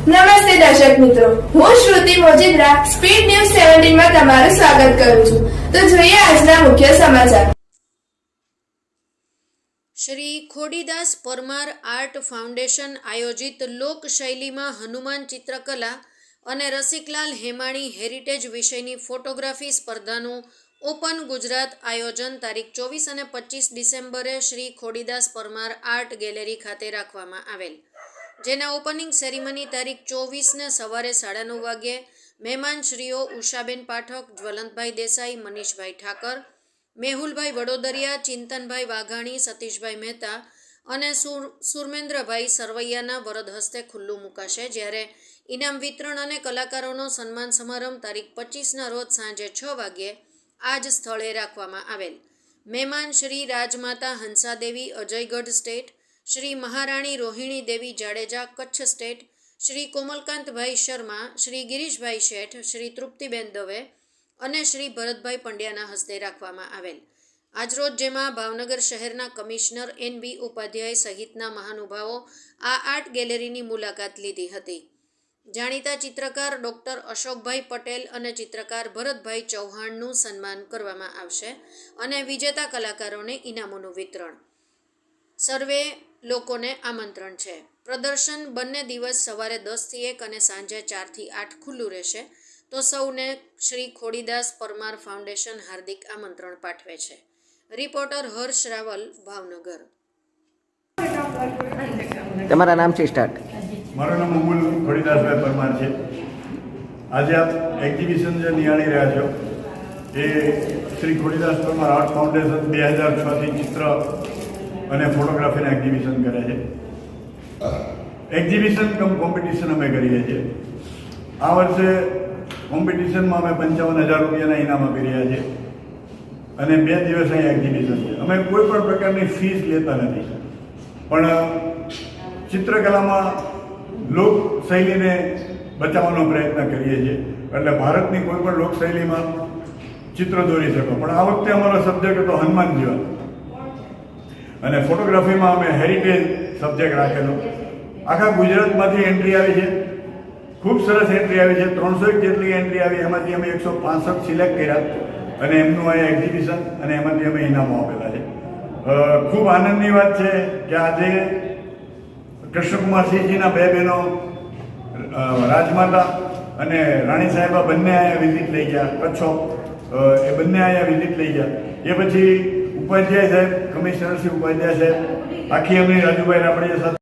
નમસ્તે દર્શક મિત્રો. હું શ્રુતિ મોજીદ્રા સ્પીડ ન્યૂઝ સેવન્ટીનમાં તમારું સ્વાગત કરું છું. તો જોઈએ આજના મુખ્ય સમાચાર. શ્રી ખોડીદાસ પરમાર આર્ટ ફાઉન્ડેશન આયોજિત લોકશૈલીમાં હનુમાન ચિત્રકલા અને રસિકલાલ હેમાણી હેરિટેજ વિષયની ફોટોગ્રાફી સ્પર્ધાનું ઓપન ગુજરાત આયોજન તારીખ ચોવીસ અને પચીસ ડિસેમ્બરે શ્રી ખોડીદાસ પરમાર આર્ટ ગેલેરી ખાતે રાખવામાં આવેલ. જેના ઓપનિંગ સેરેમની તારીખ ચોવીસને સવારે સાડા નવ વાગ્યે, મહેમાનશ્રીઓ ઉષાબેન પાઠક, જ્વલંતભાઈ દેસાઈ, મનીષભાઈ ઠાકર, મેહુલભાઈ વડોદરિયા, ચિંતનભાઈ વાઘાણી, સતીશભાઈ મહેતા અને સુર, સુરમેન્દ્રભાઈ સરવૈયાના વરદ હસ્તે ખુલ્લું મુકાશે. જ્યારે ઇનામ વિતરણ અને કલાકારોનો સન્માન સમારંભ તારીખ પચીસના રોજ સાંજે છ વાગ્યે આ જ સ્થળે રાખવામાં આવેલ. મહેમાન શ્રી રાજમાતા હંસાદેવી, અજયગઢ સ્ટેટ શ્રી મહારાણી રોહિણી દેવી જાડેજા, કચ્છ સ્ટેટ, શ્રી કોમલકાંતભાઈ શર્મા, શ્રી ગિરીશભાઈ શેઠ, શ્રી તૃપ્તિબેન દવે અને શ્રી ભરતભાઈ પંડ્યાના હસ્તે રાખવામાં આવેલ. આજરોજ જેમાં ભાવનગર શહેરના કમિશનર એન બી ઉપાધ્યાય સહિતના મહાનુભાવો આ આર્ટ ગેલેરીની મુલાકાત લીધી હતી. જાણીતા ચિત્રકાર ડૉક્ટર અશોકભાઈ પટેલ અને ચિત્રકાર ભરતભાઈ ચૌહાણનું સન્માન કરવામાં આવશે અને વિજેતા કલાકારોને ઇનામોનું વિતરણ સર્વે લોકોને આમંત્રણ છે. પ્રદર્શન બંને દિવસ સવારે દસથી એક અને સાંજે ચારથી આઠ ખુલ્લું રહેશે. તો સૌને શ્રી ખોડીદાસ પરમાર ફાઉન્ડેશન હાર્દિક આમંત્રણ પાઠવે છે. રિપોર્ટર હર્ષ રાવલ ભાવનગર. તમારા નામથી સ્ટાર્ટ? મારું નામ અમુલ ખોડીદાસભાઈ પરમાર છે. આજે આપ એક્ઝિબિશન જે નિહાળી રહ્યા છો એ શ્રી ખોડીદાસ પરમાર આર્ટ ફાઉન્ડેશન બે હજાર છથી ચિત્ર અને ફોટોગ્રાફીના એક્ઝિબિશન કરે છે. એક્ઝિબિશન કમ કોમ્પિટિશન અમે કરીએ છીએ. આ વર્ષે કોમ્પિટિશનમાં અમે પંચાવન હજાર રૂપિયાના ઇનામ આપી રહ્યા છીએ. અને બે દિવસ અહીંયા એક્ઝિબિશન છે. અમે કોઈ પણ પ્રકારની ફીસ લેતા નથી. પણ ચિત્રકલામાં લોક શૈલીને બચાવવાનો પ્રયત્ન કરીએ છીએ. એટલે ભારતની કોઈ પણ લોકશૈલીમાં ચિત્ર દોરી શકો. પણ આ વખતે અમારો સબ્જેક્ટ હતો હનુમાન જીવન અને ફોટોગ્રાફીમાં અમે હેરિટેજ સબ્જેક્ટ રાખેલો. આખા ગુજરાતમાંથી એન્ટ્રી આવી છે. ખૂબ સરસ એન્ટ્રી આવી છે. ત્રણસો જેટલી એન્ટ્રી આવી. એમાંથી અમે એકસો પાસઠ સિલેક્ટ કર્યા અને એમનું આ એક્ઝિબિશન અને એમાંથી અમે ઇનામો આપેલા છે. ખૂબ આનંદની વાત છે કે આજે કૃષ્ણકુમારસિંહજીના બે બહેનો રાજમાતા અને રાણી સાહેબા બંને અહીંયા વિઝિટ લઈ ગયા. કચ્છો એ બંને અહીંયા વિઝિટ લઈ ગયા. એ પછી ઉપાધ્યાય સાહેબ કમિશનર શ્રી ઉપાધ્યાય સાહેબ આખી એમની રાજુભાઈ સાથે